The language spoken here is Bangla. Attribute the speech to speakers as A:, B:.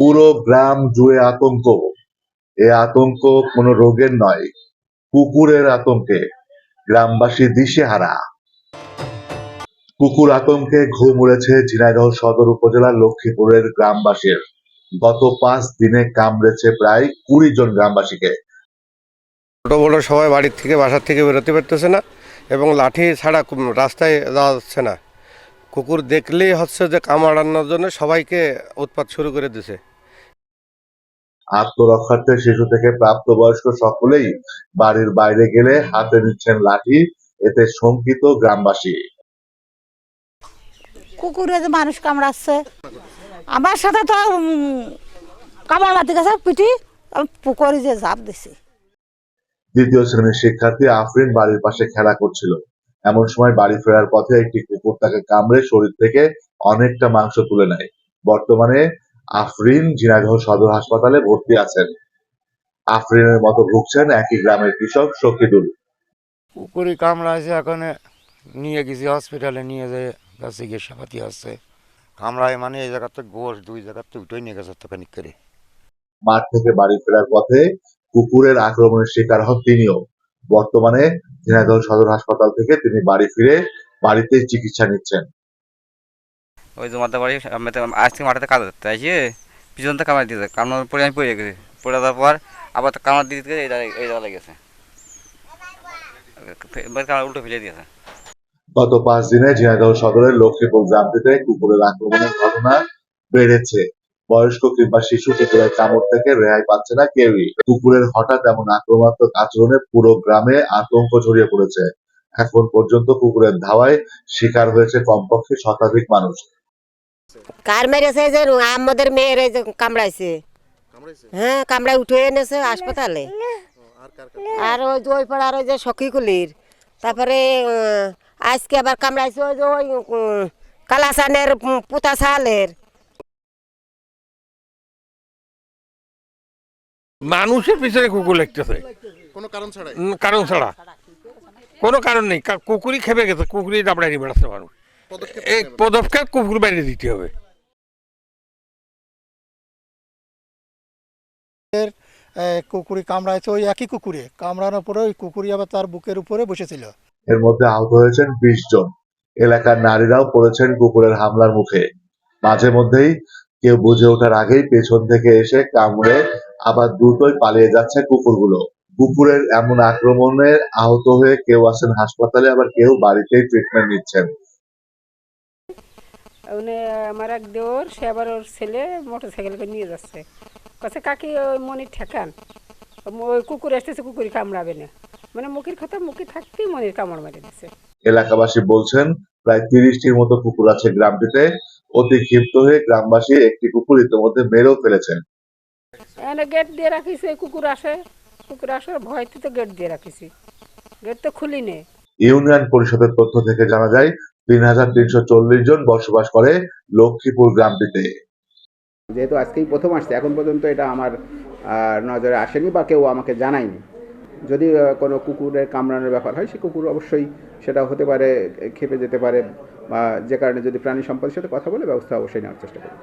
A: পুরো গ্রাম জুড়ে আতঙ্ক। এ আতঙ্ক কোনো রোগের নয়, কুকুরের আতঙ্কে, গ্রামবাসী দিশেহারা। কুকুর আতঙ্কে ঘুম উড়েছে ঝিনাইদহ সদর উপজেলার লক্ষ্মীপুরের গ্রামবাসীর। গত পাঁচ দিনে কামড়েছে প্রায় কুড়ি জন গ্রামবাসীকে।
B: ছোটো বড়ো সবাই বাড়ির থেকে, বাসার থেকে বেরোতে পারতেছে না এবং লাঠি ছাড়া রাস্তায় যাওয়া যাচ্ছে না। কুকুর দেখলেই হচ্ছে যে কামড়ানোর জন্য সবাইকে উৎপাত শুরু করে দিছে।
A: আত্মরক্ষার্থে শিশু থেকে প্রাপ্তবয়স্ক সকলেই বাড়ির বাইরে গেলে হাতে নিচ্ছেন লাঠি এতে শঙ্কিত গ্রামবাসী।
C: কুকুরে যে মানুষ কামড়াচ্ছে আমার সাথে তো কামড় মারতে গেছে পিটি পুকুরে যে ঝাঁপ দিছি।
A: দ্বিতীয় শ্রেণির শিক্ষার্থী আফরিন বাড়ির পাশে খেলা করছিল। এমন সময় বাড়ি ফেরার পথে একটি কুকুর তাকে কামড়ে শরীর থেকে অনেকটা মাংস তুলে নেয়। বর্তমানে আফরিন ঝিনাইদহ সদর হাসপাতালে ভর্তি আছেন। আফরিনের মতো ভুগছেন একই গ্রামের কৃষক শকিদুল
D: কুকুরি কামড়াইছে এখন নিয়ে গেছি হসপিটালে নিয়ে যেয়ে তার চিকিৎসাপাতি হচ্ছে কামড়ায় মানে এই জায়গাতে গোস দুই জায়গাতে উঠেই নিয়ে গেছে তখন করে।
A: মাঠ থেকে বাড়ি ফেরার পথে কুকুরের আক্রমণের শিকার হন তিনিও। বর্তমানে ঝিনাইদহ সদর হাসপাতাল থেকে তিনি বাড়ি ফিরে বাড়িতেই চিকিৎসা নিচ্ছেন।
E: ওই মাথা বাড়ি তো আজ থেকে মাঠাতে কাজ করতে আসি? পিছন থেকে কামড় দিয়েছে কামড়ানোর পরে আমি পড়ে গেছি। পড়ে যাওয়ার পর আবার তো কামড় দিতে এই জায়গায় এই জায়গা লেগেছে এবার কামড় উল্টো ফেলে দিয়েছে।
A: গত পাঁচ দিনে ঝিনাইদহ সদরের লক্ষ্মীপুর গ্রামটিতে কুকুরের আক্রমণের ঘটনা বেড়েছে। বয়স্ক কিংবা শিশু কুকুরের কামড় থেকে রেহাই পাচ্ছে না কেউই। কুকুরের হঠাৎ এমন আক্রমণাত্মক আচরণে পুরো গ্রামে আতঙ্ক ছড়িয়ে পড়েছে। এখন পর্যন্ত কুকুরের ধাওয়ায় শিকার হয়েছে কমপক্ষে শতাধিক মানুষ।
F: কার মেরেছে যে আমাদের মেয়ের কামড়াইছে। হ্যাঁ কামড়াই উঠে এনেছে হাসপাতালে। আর ওই ওই পাড়ার ওই যে সখীকুলির তারপরে আজকে আবার কামড়াইছে ওই যে ওই কালাসানের পুতা সালের
B: মানুষের পিছনে কুকুর লাগতেছে।
G: কোনো কারণ
B: উম, কারণ ছাড়া। কোনো কারণ নেই। কুকুরই খেপে গেছে। কুকুরই দাবড়াই বেড়াচ্ছে মানুষ। এই পদক্ষেপ কুকুর বাইরে দিতে হবে।
G: কুকুরি কামড়াইছে ওই একই কুকুরে। কামড়ানোর পরে ওই কুকুরি আবার তার বুকের উপরে বসেছিল।
A: এর মধ্যে আহত হয়েছেন বিশ জন। এলাকার নারীরাও পড়েছেন কুকুরের হামলার মুখে। মাঝে মধ্যেই কেউ বুঝে ওঠার আগেই পেছন থেকে এসে কামড়ে আবার দ্রুতই পালিয়ে যাচ্ছে কুকুরগুলো। কুকুরের এমন আক্রমণে আহত হয়ে কেউ আছেন হাসপাতালে আবার কেউ বাড়িতেই ট্রিটমেন্ট নিচ্ছেন।
H: উনি আমার এক দেওর সে আবার ওর ছেলে মোটর সাইকেল করে নিয়ে যাচ্ছে। কাছে কাকি ওই মনি ঠেকান। ওই কুকুর আসতেছে কুকুর কামড়াবে না। মানে মুখের কথা মুখে থাকতেই মনির কামড় মেরে দিচ্ছে
A: এলাকাবাসী বলছেন প্রায় তিরিশটির মতো কুকুর আছে গ্রামটিতে। অতি ক্ষিপ্ত হয়ে গ্রামবাসী একটি কুকুর ইতিমধ্যে মেরেও ফেলেছেন।
H: এখানে গেট দিয়ে রাখিছে কুকুর আসে। কুকুর আসার ভয়তে তো গেট দিয়ে রাখিছি। গেট তো খুলি নে
A: ইউনিয়ন পরিষদের তথ্য থেকে জানা যায় তিন হাজার তিনশো চল্লিশ জন বসবাস করে লক্ষ্মীপুর গ্রামটিতে।
I: যেহেতু আজকেই প্রথম আসছে, এখন পর্যন্ত এটা আমার নজরে আসেনি বা কেউ আমাকে জানায়নি। যদি কোনো কুকুরের কামড়ানোর ব্যাপার হয়, সে কুকুর অবশ্যই সেটা হতে পারে, খেপে যেতে পারে, বা যে কারণে যদি প্রাণী সম্পদের সাথে কথা বলে, ব্যবস্থা অবশ্যই নেওয়ার চেষ্টা করবে।